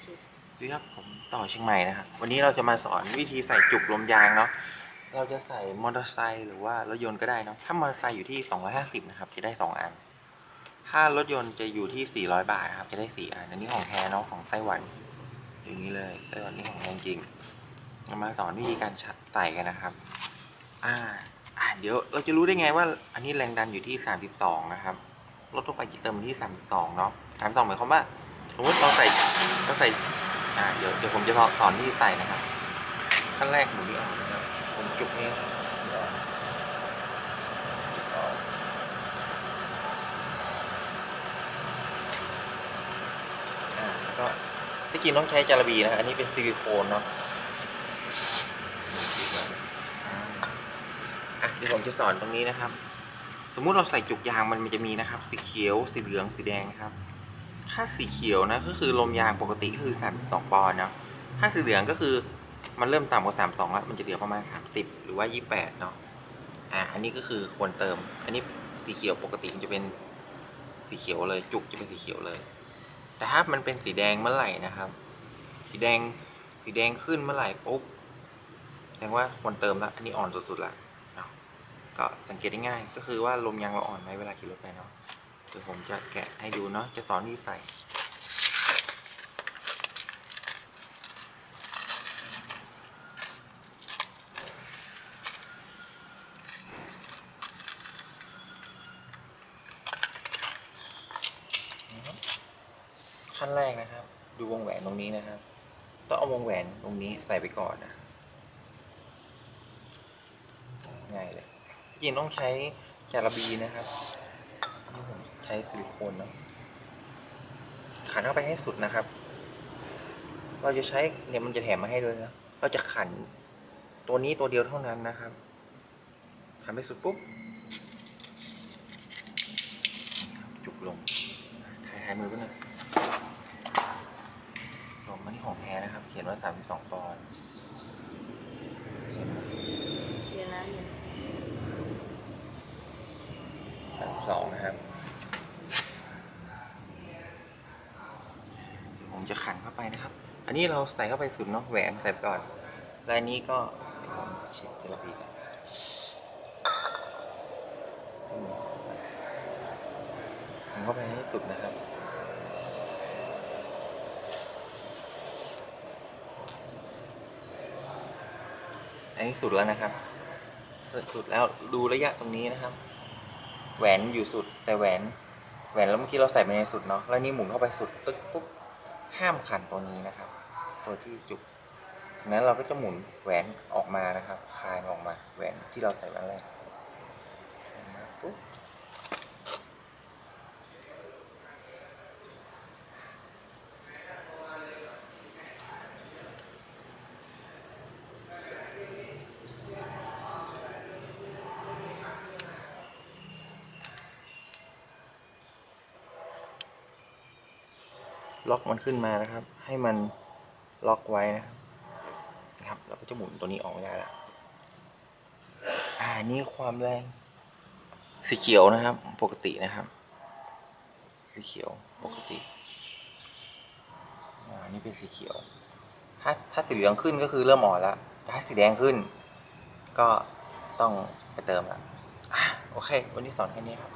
เคสวัสดีครับผมต่อเชียงใหม่นะครับวันนี้เราจะมาสอนวิธีใส่จุกลมยางเนาะเราจะใส่มอเตอร์ไซค์หรือว่ารถยนต์ก็ได้เนาะถ้ามอเตอร์ไซค์อยู่ที่ 250 นะครับ จะได้ 2 อัน ถ้ารถยนต์จะอยู่ที่ 400 บาทนะครับ จะได้ 4 อันอันนี้ของแท้เนาะของไต้หวันอย่างนี้เลยไต้หวันนี่ของแท้จริงเรามาสอนวิธีการใส่กันนะครับ อ่าอ่าเดี๋ยวเราจะรู้ได้ไงว่า อันนี้แรงดันอยู่ที่ 32 นะครับรถทั่วไปจะเติมที่ 32 เนาะ32หมายความว่า สมมติเราใส่เราใส่อ่าเดี๋ยวเดี๋ยวผมจะสอนที่ใส่นะครับขั้นแรกหมุนนี่ออกนะครับผมจุกนี่เดี๋ยวจุกออกอ่าแล้วก็ที่จริงต้องใช้จาระบีนะอันนี้เป็นซิลิโคนเนาะอะเดี๋ยวผมจะสอนตรงนี้นะครับ สมมุติเราใส่จุกยางมันมันจะมีนะครับ สีเขียว สีเหลือง สีแดงครับ ถ้าสีเขียวนะก็คือลมยางปกติคือ32ปอนด์เนาะถ้าสีเหลืองก็คือมันเริ่มต่ำกว่า32แล้ว มันจะเหลือประมาณ30หรือว่า28เนาะอ่าอันนี้ก็คือควรเติม อันนี้สีเขียวปกติมันจะเป็นสีเขียวเลย จุกจะเป็นสีเขียวเลย แต่ถ้ามันเป็นสีแดงเมื่อไหร่นะครับ สีแดงสีแดงขึ้นเมื่อไหร่ปุ๊บแสดงว่าควรเติมแล้ว อันนี้อ่อนสุดๆละเนาะก็สังเกตได้ง่ายก็คือว่าลมยางเราอ่อนไหมเวลาขี่รถไปเนาะ เดี๋ยวผมจะแกะให้ดูเนาะจะสอนวิธีใส่ขั้นแรกนะครับ ดูวงแหวนตรงนี้นะครับ ต้องเอาวงแหวนตรงนี้ใส่ไปก่อนนะง่ายเลยจริงต้องใช้จาระบีนะครับ ช้ซิลิโคนเนาะขันเข้าไปให้สุดนะครับ เราจะใช้เนี่ยมันจะแถมมาให้ด้วยนะเราจะขันตัวนี้ตัวเดียวเท่านั้นนะครับขันไปสุดปุ๊บจุกลงถ่ายถ่ายมือไปหน่อยลงมาที่ของแท้นะครับ เขียนว่า32ปอนด์เห็นดี๋ยวนะเดี๋ยว 32 นะครับ ผมจะขันเข้าไปนะครับ อันนี้เราใส่เข้าไปสุดเนาะแหวนใส่ก่อนและอันนี้ก็เดี๋ยวผมเช็ดเจลาบีกันผมเข้าไปให้สุดนะครับอันนี้สุดแล้วนะครับสุดแล้วดูระยะตรงนี้นะครับ แหวนอยู่สุดแต่แหวน แหวนแล้วเมื่อกี้เราใส่ไปในสุดเนาะแล้วนี่หมุนเข้าไปสุดตึ๊กปุ๊บ ห้ามขันตัวนี้นะครับ ตัวที่จุกนั้นเราก็จะหมุนแหวนออกมานะครับ คลายออกมาแหวนที่เราใส่วันแรกปุ๊บ ล็อกมันขึ้นมานะครับ ให้มันล็อกไว้นะครับนะครับเราก็จะหมุนตัวนี้ออกไม่ได้ละอ่านี่ความแรงสีเขียวนะครับ ปกตินะครับสีเขียวปกติอ่านี่เป็นสีเขียว ถ้าถ้าสีเหลืองขึ้นก็คือเริ่มอ่อนล้วแต่ถ้าสีแดงขึ้น ก็ต้องไปเติมละโอเค วันนี้สอนแค่นี้ครับ